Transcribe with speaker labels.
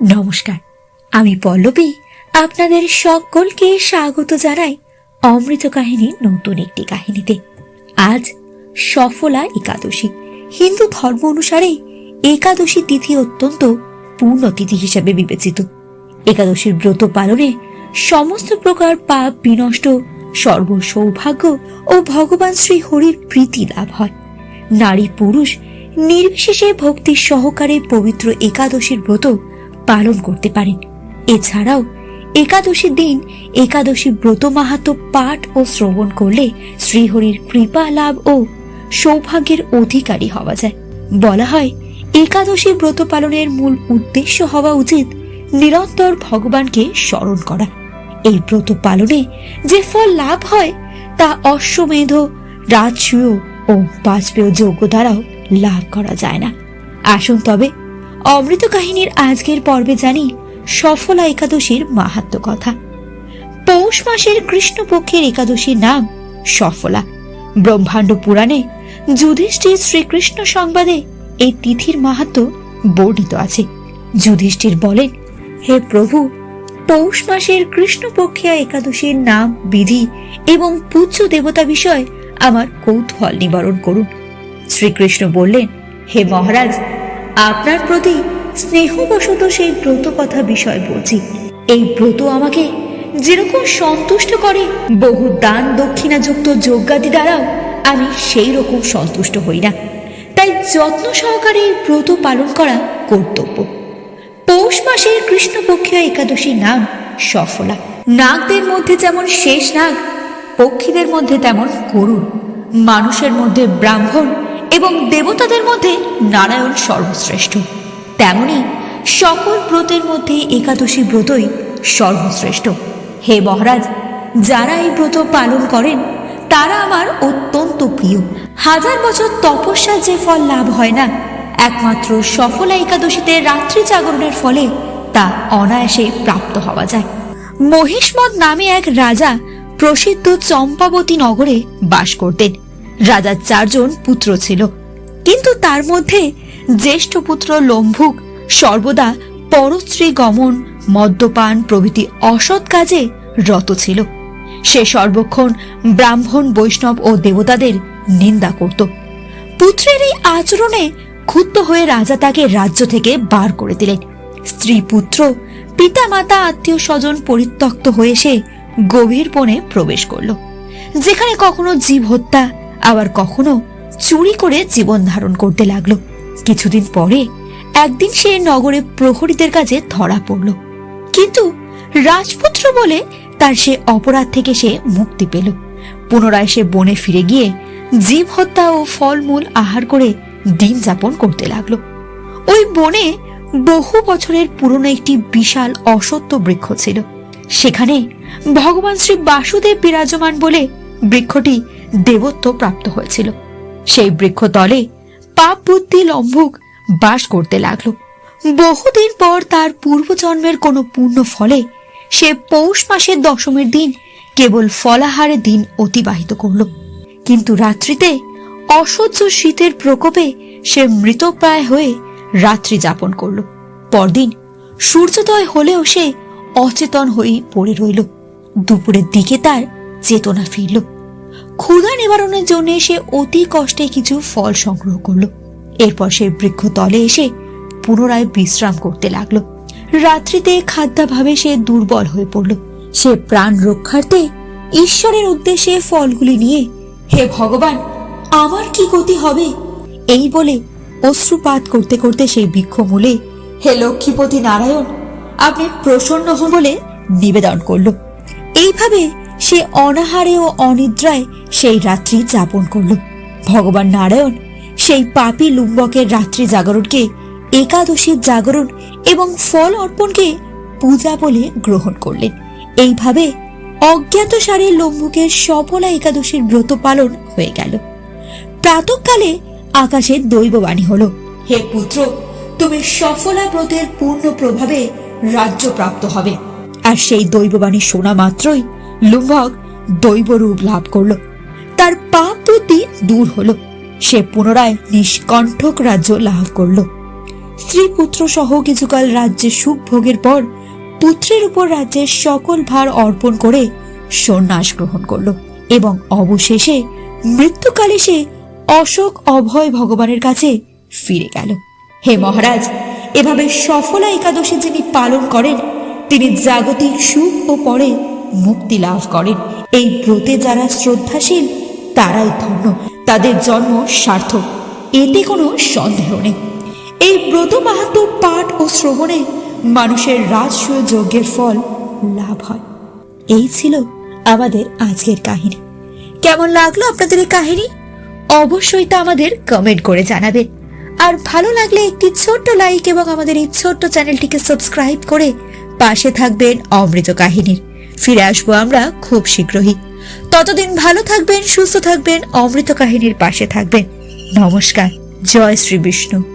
Speaker 1: নমস্কার, আমি পল্লবী, আপনাদের সকলকে স্বাগত জানাই অমৃত কাহিনীর নতুন একটি কাহিনীতে। আজ সফলা একাদশী। হিন্দু ধর্ম অনুসারে একাদশী তিথি অত্যন্ত পূর্ণ তিথি হিসাবে বিবেচিত। একাদশীর ব্রত পালনে সমস্ত প্রকার পাপ বিনষ্ট সর্ব সৌভাগ্য ও ভগবান শ্রী হরির প্রীতি লাভ হয়। নারী পুরুষ নির্বিশেষে ভক্তির সহকারে পবিত্র একাদশীর ব্রত পালন করতে পারেন। এছাড়াও একাদশী দিন একাদশী ব্রত মাহাত্ম পাঠ ও শ্রবণ করলে শ্রীহরির কৃপা লাভ ও সৌভাগ্যের অধিকারী হওয়া যায়। বলা হয়, একাদশী ব্রত পালনের মূল উদ্দেশ্য হওয়া উচিত নিরন্তর ভগবানকে স্মরণ করা। এই ব্রত পালনে যে ফল লাভ হয়, তা অশ্বমেধ, রাজসূয় ও বাজপেয় যোগ্য দ্বারাও লাভ করা যায় না। আসুন তবে অমৃত কাহিনীর আজকের পর্বে জানি সফলা একাদশীর মাহাত্ম কথা। পৌষ মাসের কৃষ্ণপক্ষের একাদশীর নাম সফলা। ব্রহ্মাণ্ড পুরাণে যুধিষ্ঠির শ্রীকৃষ্ণ সংবাদে এই তিথির মাহাত্ম বর্ণিত আছে। যুধিষ্ঠির বলেন, হে প্রভু, পৌষ মাসের কৃষ্ণপক্ষিয়া একাদশীর নাম, বিধি এবং পূজ্য দেবতা বিষয় আমার কৌতূহল নিবারণ করুন। শ্রীকৃষ্ণ বললেন, হে মহারাজ আপনার প্রতি স্নেহবশত সেই ব্রত কথা বিষয় বলছি। এই ব্রত আমাকে যেরকম সন্তুষ্ট করে, বহু দান দক্ষিণাযুক্ত যোগ্যাদি দ্বারাও আমি সেই রকম সন্তুষ্ট হই না। তাই যত্ন সহকারে এই ব্রত পালন করা কর্তব্য। পৌষ মাসের কৃষ্ণপক্ষীয় একাদশীর নাম সফলা। নাগদের মধ্যে যেমন শেষ নাগ, পক্ষীদের মধ্যে তেমন করুণ। মানুষের মধ্যে ব্রাহ্মণ এবং দেবতাদের মধ্যে নারায়ণ সর্বশ্রেষ্ঠ। তেমনি সকল ব্রতের মধ্যে একাদশী ব্রতই সর্বশ্রেষ্ঠ। হে মহারাজ, যারা এই ব্রত পালন করেন, তারা আমার অত্যন্ত প্রিয়। হাজার বছর তপস্যার যে ফল লাভ হয় না, একমাত্র সফলা একাদশীতে রাত্রি জাগরণের ফলে তা অনায়াসে প্রাপ্ত হওয়া যায়। মহিষ্মদ নামে এক রাজা প্রসিদ্ধ চম্পাবতী নগরে বাস করতেন। রাজার চারজন পুত্র ছিল। কিন্তু তার মধ্যে জ্যেষ্ঠ পুত্র লম্ভুক সর্বদা পরশ্রী গমন, মদ্যপান প্রভৃতি অসৎ কাজে রত ছিল। সে সর্বক্ষণ ব্রাহ্মণ, বৈষ্ণব ও দেবতাদের নিন্দা করত। পুত্রের এই আচরণে ক্ষুব্ধ হয়ে রাজা তাকে রাজ্য থেকে বার করে দিলেন। স্ত্রী পুত্র পিতা মাতা আত্মীয় স্বজন পরিত্যক্ত হয়ে সে গভীর বনে প্রবেশ করল, যেখানে কখনো জীব হত্যা আবার কখনো চুরি করে জীবন ধারণ করতে লাগল। কিছুদিন পরে একদিন সে নগরে প্রহরীদের কাছে ধরা পড়ল। কিন্তু রাজপুত্র বলে তার সে অপরাধ থেকে সে মুক্তি পেল। পুনরায় সে বনে ফিরে গিয়ে জীব হত্যা ও ফলমূল আহার করে দিন যাপন করতে লাগল। ওই বনে বহু বছরের পুরনো একটি বিশাল অসত্য বৃক্ষ ছিল। সেখানে ভগবান শ্রী বাসুদেব বিরাজমান বলে বৃক্ষটি দেবত্ব প্রাপ্ত হয়েছিল। সেই বৃক্ষতলে পাপ বুদ্ধি লম্ভুক বাস করতে লাগল। বহুদিন পর তার পূর্বজন্মের কোনো পূর্ণ ফলে সে পৌষ মাসের দশমের দিন কেবল ফলাহারে দিন অতিবাহিত করল। কিন্তু রাত্রিতে অসহ্য শীতের প্রকোপে সে মৃতপ্রায় হয়ে রাত্রি যাপন করল। পরদিন সূর্যোদয় হলেও সে অচেতন হয়ে পড়ে রইল। দুপুরের দিকে তার চেতনা ফিরল। ক্ষুধা নিবারণের জন্য সে অতি কষ্টে কিছু ফল সংগ্রহ করল। এরপর সে বৃক্ষ তলে এসে পুনরায় বিশ্রাম করতে লাগল। রাত্রিতে খাদ্যাভাবে সে দুর্বল হয়ে পড়ল। সে প্রাণ রক্ষার্থে ঈশ্বরের উদ্দেশ্যে ফলগুলি নিয়ে, হে ভগবান, আমার কি গতি হবে? এই বলে অশ্রুপাত করতে করতে সেই বৃক্ষ মূলে, হে লক্ষ্মীপতি নারায়ণ, আপনি প্রসন্ন হন বলে নিবেদন করল। এইভাবে সে অনাহারে ও অনিদ্রায় সেই রাত্রি যাপন করল। ভগবান নারায়ণ সেই পাপী লুম্বকের রাত্রি জাগরণকে একাদশীর জাগরণ এবং ফল অর্পণকে পূজা বলে গ্রহণ করলেন। এইভাবে অজ্ঞাত সারে লম্বুকের সফলা একাদশীর ব্রত পালন হয়ে গেল। প্রাতকালে আকাশে দৈববাণী হলো, হে পুত্র, তুমি সফলা ব্রতের পূর্ণ প্রভাবে রাজ্য প্রাপ্ত হবে। আর সেই দৈববাণী শোনা মাত্রই লুম্বক দৈবরূপ লাভ করল। তার পাপ বুদ্ধি দূর হলো। সে পুনরায় নিষ্কণ্ঠক রাজ্য লাভ করল। স্ত্রী পুত্র সহ কিছুকাল রাজ্যে সুখ ভোগের পর পুত্রের উপর রাজ্যের সকল ভার অর্পণ করে সন্ন্যাস গ্রহণ করল এবং অবশেষে মৃত্যুকালে সে অশোক অভয় ভগবানের কাছে ফিরে গেল। হে মহারাজ, এভাবে সফলা একাদশী যিনি পালন করেন, তিনি জাগতিক সুখ ও পরে মুক্তি লাভ করেন। এই ব্রতে যারা শ্রদ্ধাশীল, তারাই ধন্য। তাদের জন্ম সার্থক। এতে কোনো সন্দেহ নেই। এই ব্রত মাহাত্ম পাঠ ও শ্রবণে মানুষের রাজসূয় যজ্ঞের ফল লাভ হয়। এই ছিল আমাদের আজকের কাহিনী। কেমন লাগল আপনাদের এই কাহিনী? অবশ্যই তা আমাদের কমেন্ট করে জানাবেন। আর ভালো লাগলে একটি ছোট্ট লাইক এবং আমাদের এই ছোট্ট চ্যানেলটিকে সাবস্ক্রাইব করে পাশে থাকবেন অমৃত কাহিনীর। ফিরে আসব আমরা খুব শীঘ্রই। ততদিন ভালো থাকবেন, সুস্থ থাকবেন, অমৃত কাহিনীর পাশে থাকবেন। নমস্কার, জয় শ্রী বিষ্ণু।